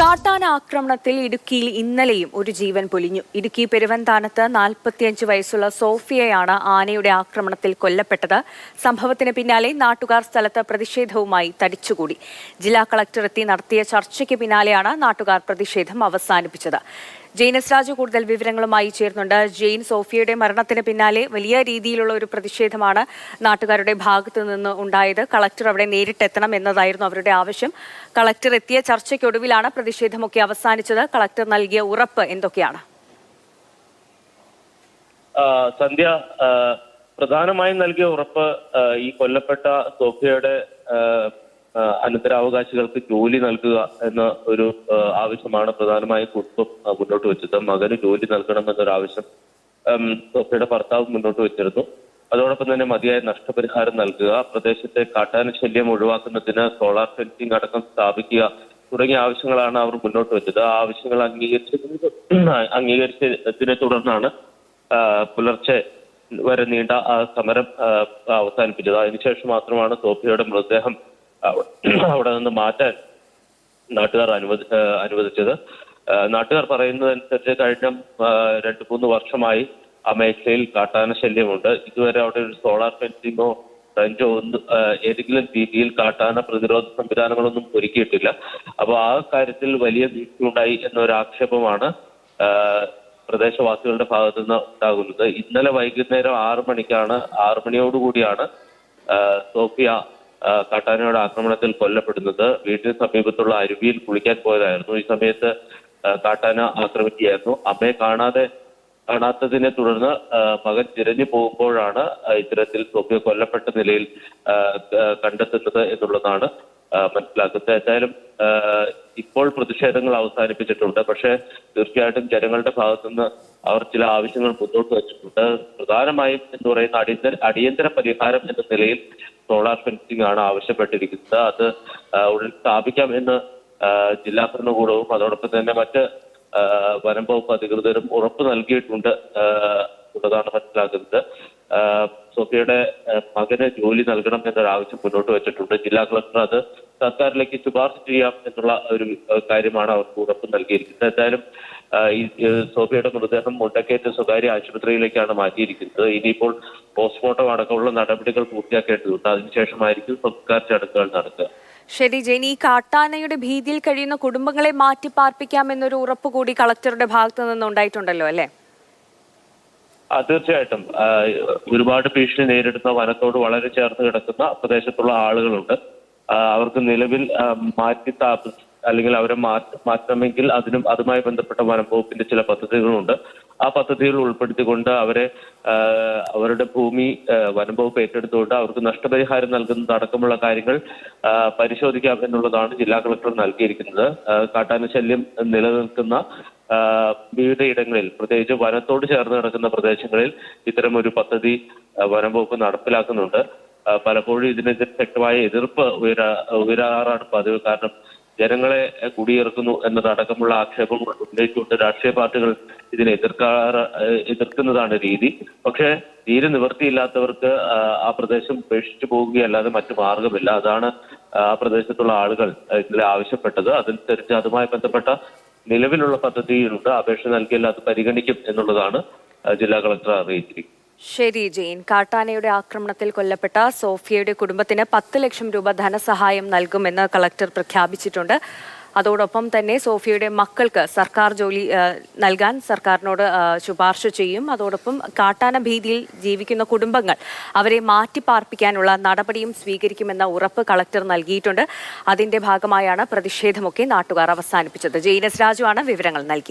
കാട്ടാന ആക്രമണത്തിൽ ഇടുക്കിയിൽ ഇന്നലെയും ഒരു ജീവൻ പൊലിഞ്ഞു. ഇടുക്കി പെരുവന്താനത്ത് നാൽപ്പത്തിയഞ്ച് വയസ്സുള്ള സോഫിയയാണ് ആനയുടെ ആക്രമണത്തിൽ കൊല്ലപ്പെട്ടത്. സംഭവത്തിന് പിന്നാലെ നാട്ടുകാർ സ്ഥലത്ത് പ്രതിഷേധവുമായി തടിച്ചുകൂടി. ജില്ലാ കളക്ടർ എത്തി നടത്തിയ ചർച്ചയ്ക്ക് പിന്നാലെയാണ് നാട്ടുകാർ പ്രതിഷേധം അവസാനിപ്പിച്ചത്. ജെയിനസ് രാജു കൂടുതൽ വിവരങ്ങളുമായി ചേർന്നുണ്ട് ജെയിൻ സോഫിയയുടെ മരണത്തിന് പിന്നാലെ വലിയ രീതിയിലുള്ള ഒരു പ്രതിഷേധമാണ് നാട്ടുകാരുടെ ഭാഗത്തു നിന്ന് ഉണ്ടായത്. കളക്ടർ അവിടെ നേരിട്ടെത്തണം എന്നതായിരുന്നു അവരുടെ ആവശ്യം. കളക്ടർ എത്തിയ ചർച്ചയ്ക്കൊടുവിലാണ് പ്രതിഷേധമൊക്കെ അവസാനിച്ചത്. കളക്ടർ നൽകിയ ഉറപ്പ് എന്തൊക്കെയാണ്? സന്ധ്യ പ്രധാനമായും നൽകിയ ഉറപ്പ് ഈ കൊല്ലപ്പെട്ട സോഫിയയുടെ അനന്തരാവകാശികൾക്ക് ജോലി നൽകുക എന്ന ഒരു ആവശ്യമാണ് പ്രധാനമായും കുടുംബം മുന്നോട്ട് വെച്ചത്. മകന് ജോലി നൽകണം എന്നൊരു ആവശ്യം സോഫിയുടെ ഭർത്താവ് മുന്നോട്ട് വെച്ചിരുന്നു. അതോടൊപ്പം തന്നെ മതിയായ നഷ്ടപരിഹാരം നൽകുക പ്രദേശത്തെ കാട്ടാന ശല്യം ഒഴിവാക്കുന്നതിന് സോളാർ ഫെൻസിംഗ് അടക്കം സ്ഥാപിക്കുക തുടങ്ങിയ ആവശ്യങ്ങളാണ് അവർ മുന്നോട്ട് വെച്ചത്. ആ ആവശ്യങ്ങൾ അംഗീകരിച്ചതിന് അംഗീകരിച്ചതിനെ തുടർന്നാണ് പുലർച്ചെ വരെ നീണ്ട ആ സമരം അവസാനിപ്പിച്ചത്. അതിനുശേഷം മാത്രമാണ് സോഫിയയുടെ മൃതദേഹം അവിടെ നിന്ന് മാറ്റാൻ നാട്ടുകാർ അനുവദി അനുവദിച്ചത്. നാട്ടുകാർ പറയുന്നതനുസരിച്ച് കഴിഞ്ഞ രണ്ട് മൂന്ന് വർഷമായി ആ മേഖലയിൽ കാട്ടാന ശല്യമുണ്ട്. ഇതുവരെ അവിടെ ഒരു സോളാർ ഫെൻസിങ്ങോ ഫ്രഞ്ചോ ഒന്നും ഏതെങ്കിലും രീതിയിൽ കാട്ടാന പ്രതിരോധ സംവിധാനങ്ങളൊന്നും ഒരുക്കിയിട്ടില്ല. അപ്പോൾ ആ കാര്യത്തിൽ വലിയ വീഴ്ചയുണ്ടായി എന്നൊരു ആക്ഷേപമാണ് പ്രദേശവാസികളുടെ ഭാഗത്തു നിന്ന് ഉണ്ടാകുന്നത്. ഇന്നലെ വൈകുന്നേരം ആറു മണിക്കാണ് ആറു മണിയോടുകൂടിയാണ് സോഫിയ കാട്ടാനയുടെ ആക്രമണത്തിൽ കൊല്ലപ്പെടുന്നത് വീട്ടിന് സമീപത്തുള്ള അരുവിയിൽ കുളിക്കാൻ പോയതായിരുന്നു. ഈ സമയത്ത് കാട്ടാന ആക്രമിക്കുകയായിരുന്നു. അമ്മയെ കാണാതെ കാണാത്തതിനെ തുടർന്ന് മകൻ തിരഞ്ഞു പോകുമ്പോഴാണ് ഇത്തരത്തിൽ സോഫിയ കൊല്ലപ്പെട്ട നിലയിൽ കണ്ടെത്തുന്നത് എന്നുള്ളതാണ് മനസ്സിലാക്കുന്നത്. എന്തായാലും ഇപ്പോൾ പ്രതിഷേധങ്ങൾ അവസാനിപ്പിച്ചിട്ടുണ്ട്. പക്ഷേ തീർച്ചയായിട്ടും ജനങ്ങളുടെ ഭാഗത്തുനിന്ന് അവർ ചില ആവശ്യങ്ങൾ മുന്നോട്ട് വെച്ചിട്ടുണ്ട്. പ്രധാനമായും എന്ന് പറയുന്ന അടിയന്തര അടിയന്തര പരിഹാരം എന്ന നിലയിൽ സോളാർ ഫെൻസിംഗ് ആണ് ആവശ്യപ്പെട്ടിരിക്കുന്നത്. അത് ഉടൻ സ്ഥാപിക്കാം എന്ന് ജില്ലാ ഭരണകൂടവും അതോടൊപ്പം തന്നെ മറ്റ് വനം വകുപ്പ് അധികൃതരും ഉറപ്പ് നൽകിയിട്ടുണ്ട് എന്നുള്ളതാണ് മനസ്സിലാക്കുന്നത്. സോഫിയയുടെ മകന് ജോലി നൽകണം എന്നൊരു ആവശ്യം മുന്നോട്ട് വെച്ചിട്ടുണ്ട്. ജില്ലാ കളക്ടർ അത് സർക്കാരിലേക്ക് ശുപാർശ ചെയ്യാം എന്നുള്ള ഒരു കാര്യമാണ് അവർക്ക് ഉറപ്പ് നൽകിയിരിക്കുന്നത്. എന്തായാലും ഈ സോഫിയയുടെ മൃതദേഹം മുണ്ടക്കേറ്റ് സ്വകാര്യ ആശുപത്രിയിലേക്കാണ് മാറ്റിയിരിക്കുന്നത്. ഇനിയിപ്പോൾ പോസ്റ്റ്മോർട്ടം അടക്കമുള്ള നടപടികൾ പൂർത്തിയാക്കേണ്ടതുണ്ട്. അതിനുശേഷമായിരിക്കും സംസ്കാര ചടങ്ങുകൾ നടക്കുക. ശരി ജനി ഈ കാട്ടാനയുടെ ഭീതിയിൽ കഴിയുന്ന കുടുംബങ്ങളെ മാറ്റി പാർപ്പിക്കാമെന്നൊരു ഉറപ്പ് കൂടി കളക്ടറുടെ ഭാഗത്തു നിന്ന് ഉണ്ടായിട്ടുണ്ടല്ലോ അല്ലേ? ആ തീർച്ചയായിട്ടും. ഒരുപാട് ഭീഷണി നേരിടുന്ന വനത്തോട് വളരെ ചേർന്ന് കിടക്കുന്ന പ്രദേശത്തുള്ള ആളുകളുണ്ട്. അവർക്ക് നിലവിൽ മാറ്റി താപ അല്ലെങ്കിൽ അവരെ മാറ്റ മാറ്റണമെങ്കിൽ അതിനും അതുമായി ബന്ധപ്പെട്ട വനം വകുപ്പിന്റെ ചില പദ്ധതികളുണ്ട്. ആ പദ്ധതികൾ ഉൾപ്പെടുത്തിക്കൊണ്ട് അവരെ അവരുടെ ഭൂമി വനംവകുപ്പ് വനം വകുപ്പ് ഏറ്റെടുത്തുകൊണ്ട് അവർക്ക് നഷ്ടപരിഹാരം നൽകുന്നത് അടക്കമുള്ള കാര്യങ്ങൾ പരിശോധിക്കാം എന്നുള്ളതാണ് ജില്ലാ കളക്ടർ നൽകിയിരിക്കുന്നത്. കാട്ടാന ശല്യം നിലനിൽക്കുന്ന ആ, വിവിധ ഇടങ്ങളിൽ പ്രത്യേകിച്ച് വനത്തോട് ചേർന്ന് കിടക്കുന്ന പ്രദേശങ്ങളിൽ ഇത്തരം ഒരു പദ്ധതി വനം വകുപ്പ് നടപ്പിലാക്കുന്നുണ്ട്. പലപ്പോഴും ഇതിനെതിരെ ശക്തമായ എതിർപ്പ് ഉയരാ ഉയരാറാണ് പതിവ്. കാരണം ജനങ്ങളെ കുടിയിറക്കുന്നു എന്നതടക്കമുള്ള ആക്ഷേപം ഉന്നയിച്ചുകൊണ്ട് രാഷ്ട്രീയ പാർട്ടികൾ ഇതിനെ എതിർക്കാറ് എതിർക്കുന്നതാണ് രീതി. പക്ഷെ തീരെ നിവൃത്തിയില്ലാത്തവർക്ക് ആ പ്രദേശം ഉപേക്ഷിച്ചു പോവുകയല്ലാതെ മറ്റു മാർഗമില്ല അതാണ് ആ പ്രദേശത്തുള്ള ആളുകൾ ഇതിൽ ആവശ്യപ്പെട്ടത്. അതനുസരിച്ച് അതുമായി ബന്ധപ്പെട്ട നിലവിലുള്ള പദ്ധതിയിലുണ്ട്. അപേക്ഷ നൽകിയാൽ അത് പരിഗണിക്കും എന്നുള്ളതാണ് ജില്ലാ കളക്ടർ അറിയിച്ചിരിക്കുന്നത്. ശരി ജെയിൻ. കാട്ടാനയുടെ ആക്രമണത്തിൽ കൊല്ലപ്പെട്ട സോഫിയയുടെ കുടുംബത്തിന് പത്ത് ലക്ഷം രൂപ ധനസഹായം നൽകുമെന്ന് കളക്ടർ പ്രഖ്യാപിച്ചിട്ടുണ്ട്. അതോടൊപ്പം തന്നെ സോഫിയയുടെ മക്കൾക്ക് സർക്കാർ ജോലി നൽകാൻ സർക്കാരിനോട് ശുപാർശ ചെയ്യും. അതോടൊപ്പം കാട്ടാന ഭീതിയിൽ ജീവിക്കുന്ന കുടുംബങ്ങൾ അവരെ മാറ്റി പാർപ്പിക്കാനുള്ള നടപടിയും സ്വീകരിക്കുമെന്ന ഉറപ്പ് കളക്ടർ നൽകിയിട്ടുണ്ട്. അതിന്റെ ഭാഗമായാണ് പ്രതിഷേധമൊക്കെ നാട്ടുകാർ അവസാനിപ്പിച്ചത്. ജെയിനസ് രാജുവാണ് വിവരങ്ങൾ നൽകിയത്.